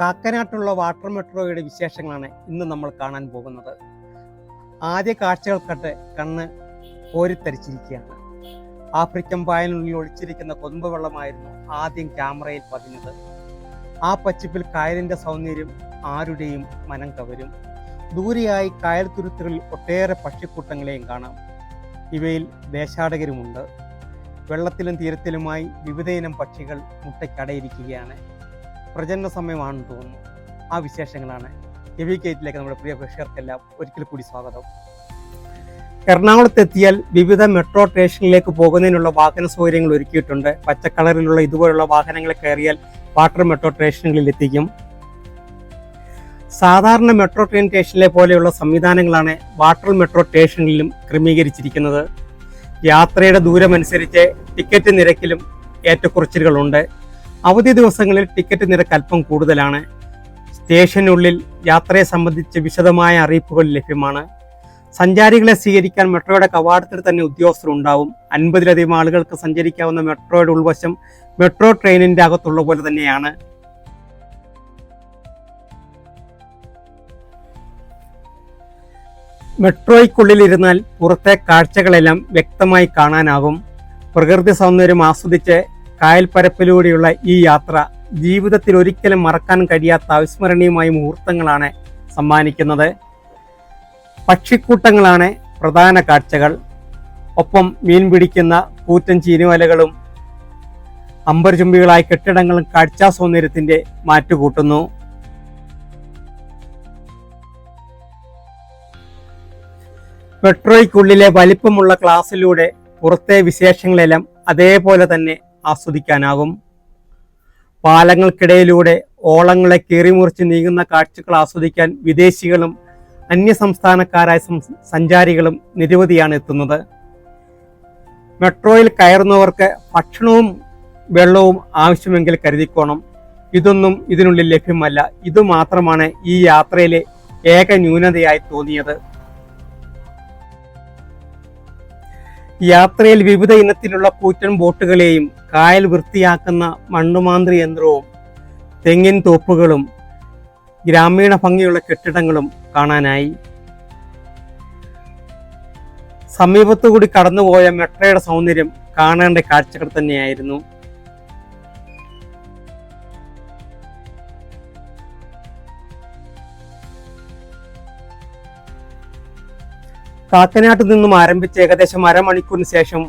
കാക്കനാട്ടുള്ള water മെട്രോയുടെ വിശേഷങ്ങളാണ് ഇന്ന് നമ്മൾ കാണാൻ പോകുന്നത്. ആദ്യ കാഴ്ചകൾക്കട്ട് കണ്ണ് കോരിത്തരിച്ചിരിക്കുകയാണ്. ആഫ്രിക്കൻ പായലിനുള്ളിൽ ഒളിച്ചിരിക്കുന്ന കൊതുമ്പ് വെള്ളമായിരുന്നു ആദ്യം ക്യാമറയിൽ പതിഞ്ഞത്. ആ പച്ചിപ്പിൽ കായലിന്റെ സൗന്ദര്യം ആരുടെയും മനം കവരും. ദൂരെയായി കായൽ തുരുത്തുകളിൽ ഒട്ടേറെ പക്ഷിക്കൂട്ടങ്ങളെയും കാണാം. ഇവയിൽ ദേശാടകരുമുണ്ട്. വെള്ളത്തിലും തീരത്തിലുമായി വിവിധയിനം പക്ഷികൾ മുട്ടയ്ക്കടയിരിക്കുകയാണ്. പ്രജനന സമയമാണെന്ന് തോന്നുന്നു. ആ വിശേഷങ്ങളാണ് ഹെവി ഗേറ്റിലേക്ക് നമ്മുടെ പ്രിയ പ്രേക്ഷകർക്കെല്ലാം ഒരിക്കൽ കൂടി സ്വാഗതം. എറണാകുളത്തെത്തിയാൽ വിവിധ മെട്രോ സ്റ്റേഷനിലേക്ക് പോകുന്നതിനുള്ള വാഹന സൗകര്യങ്ങൾ ഒരുക്കിയിട്ടുണ്ട്. പച്ച കളറിലുള്ള ഇതുപോലുള്ള വാഹനങ്ങൾ കയറിയാൽ വാട്ടർ മെട്രോ സ്റ്റേഷനുകളിൽ എത്തിക്കും. സാധാരണ മെട്രോ ട്രെയിൻ സ്റ്റേഷനിലെ പോലെയുള്ള സംവിധാനങ്ങളാണ് വാട്ടർ മെട്രോ സ്റ്റേഷനിലും ക്രമീകരിച്ചിരിക്കുന്നത്. യാത്രയുടെ ദൂരമനുസരിച്ച് ടിക്കറ്റ് നിരക്കിലും ഏറ്റക്കുറച്ചിലുകളുണ്ട്. അവധി ദിവസങ്ങളിൽ ടിക്കറ്റ് നിരക്ക് അല്പം കൂടുതലാണ്. സ്റ്റേഷനുള്ളിൽ യാത്രയെ സംബന്ധിച്ച് വിശദമായ അറിയിപ്പുകൾ ലഭ്യമാണ്. സഞ്ചാരികളെ സ്വീകരിക്കാൻ മെട്രോയുടെ കവാടത്തിൽ തന്നെ ഉദ്യോഗസ്ഥർ ഉണ്ടാവും. അൻപതിലധികം ആളുകൾക്ക് സഞ്ചരിക്കാവുന്ന മെട്രോയുടെ ഉൾവശം മെട്രോ ട്രെയിനിന്റെ അകത്തുള്ള പോലെ തന്നെയാണ്. മെട്രോയ്ക്കുള്ളിലിരുന്നാൽ പുറത്തെ കാഴ്ചകളെല്ലാം വ്യക്തമായി കാണാനാകും. പ്രകൃതി സൗന്ദര്യം ആസ്വദിച്ച് കായൽ പരപ്പിലൂടെയുള്ള ഈ യാത്ര ജീവിതത്തിൽ ഒരിക്കലും മറക്കാൻ കഴിയാത്ത അവിസ്മരണീയമായ മുഹൂർത്തങ്ങളാണ് സമ്മാനിക്കുന്നത്. പക്ഷിക്കൂട്ടങ്ങളാണ് പ്രധാന കാഴ്ചകൾ. ഒപ്പം മീൻ പിടിക്കുന്ന കൂറ്റൻ ചീനുവലകളും അമ്പരചുംബികളായ കെട്ടിടങ്ങളും കാഴ്ചാ സൗന്ദര്യത്തിന്റെ മാറ്റുകൂട്ടുന്നു. മെട്രോയ്ക്കുള്ളിലെ വലിപ്പമുള്ള ക്ലാസ്സിലൂടെ പുറത്തെ വിശേഷങ്ങളെല്ലാം അതേപോലെ തന്നെ ആസ്വദിക്കാനാകും. പാലങ്ങൾക്കിടയിലൂടെ ഓളങ്ങളെ കീറിമുറിച്ച് നീങ്ങുന്ന കാഴ്ചകൾ ആസ്വദിക്കാൻ വിദേശികളും അന്യസംസ്ഥാനക്കാരായ സഞ്ചാരികളും നിരവധിയാണ് എത്തുന്നത്. മെട്രോയിൽ കയറുന്നവർക്ക് ഭക്ഷണവും വെള്ളവും ആവശ്യമെങ്കിൽ കരുതിക്കോണം. ഇതൊന്നും ഇതിനുള്ളിൽ ലഭ്യമല്ല. ഇതുമാത്രമാണ് ഈ യാത്രയിലെ ഏക ന്യൂനതയായി തോന്നിയത്. യാത്രയിൽ വിവിധ ഇനത്തിലുള്ള പൂറ്റൻ ബോട്ടുകളെയും കായൽ വൃത്തിയാക്കുന്ന മണ്ണുമാന്ത്രി യന്ത്രവും തെങ്ങിൻ തോപ്പുകളും ഗ്രാമീണ ഭംഗിയുള്ള കെട്ടിടങ്ങളും കാണാനായി. സമീപത്തുകൂടി കടന്നുപോയ മെട്രയുടെ സൗന്ദര്യം കാണേണ്ട കാഴ്ചകൾ തന്നെയായിരുന്നു. കാക്കനാട്ട് നിന്നും ആരംഭിച്ച് ഏകദേശം അരമണിക്കൂറിന് ശേഷം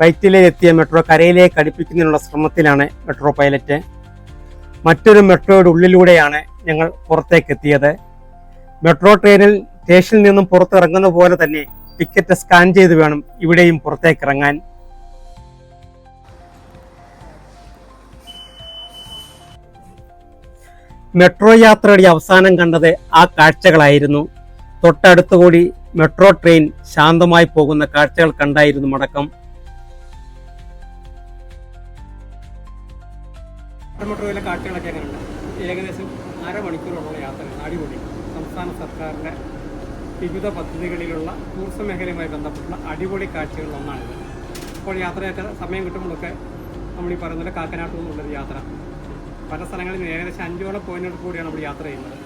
വൈറ്റിലെത്തിയ മെട്രോ കരയിലേക്ക് അടുപ്പിക്കുന്നതിനുള്ള ശ്രമത്തിലാണ് മെട്രോ പൈലറ്റ്. മറ്റൊരു മെട്രോയുടെ ഉള്ളിലൂടെയാണ് ഞങ്ങൾ പുറത്തേക്ക് എത്തിയത് മെട്രോ ട്രെയിനിൽ സ്റ്റേഷനിൽ നിന്നും പുറത്തിറങ്ങുന്ന പോലെ തന്നെ ടിക്കറ്റ് സ്കാൻ ചെയ്ത് വേണം ഇവിടെയും പുറത്തേക്ക് ഇറങ്ങാൻ മെട്രോ യാത്രയുടെ അവസാനം കണ്ടത് ആ കാഴ്ചകളായിരുന്നു. തൊട്ടടുത്തുകൂടി മെട്രോ ട്രെയിൻ ശാന്തമായി പോകുന്ന കാഴ്ചകൾ കണ്ടായിരുന്നു മടക്കം. മെട്രോയിലെ കാഴ്ചകളൊക്കെ ഏകദേശം അരമണിക്കൂറോളം യാത്ര അടിപൊളി. സംസ്ഥാന സർക്കാരിന്റെ വിവിധ പദ്ധതികളിലുള്ള ടൂറിസം മേഖലയുമായി ബന്ധപ്പെട്ടുള്ള അടിപൊളി കാഴ്ചകളിൽ ഒന്നാണിത്. അപ്പോൾ യാത്രയൊക്കെ സമയം കിട്ടുമ്പോഴൊക്കെ നമ്മൾ ഈ പറയുന്നത് കാക്കനാട്ടു നിന്നുള്ളൊരു യാത്ര. പല സ്ഥലങ്ങളിൽ ഏകദേശം അഞ്ചോളം പോയിന്റുകൾ കൂടിയാണ് നമ്മൾ യാത്ര ചെയ്യുന്നത്.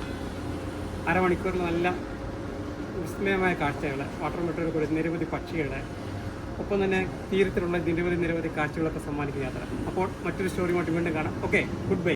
അരമണിക്കൂറിൽ നല്ല വിസ്മയമായ കാഴ്ചകൾ വാട്ടർ മെട്രോയിൽ കൂടി നിരവധി പക്ഷികളുടെ ഒപ്പം തന്നെ തീരത്തിലുള്ള നിരവധി നിരവധി കാഴ്ചകളൊക്കെ സമ്മാനിക്കുന്ന യാത്ര. അപ്പോൾ മറ്റൊരു സ്റ്റോറിയുമായിട്ട് വീണ്ടും കാണാം. Okay good bye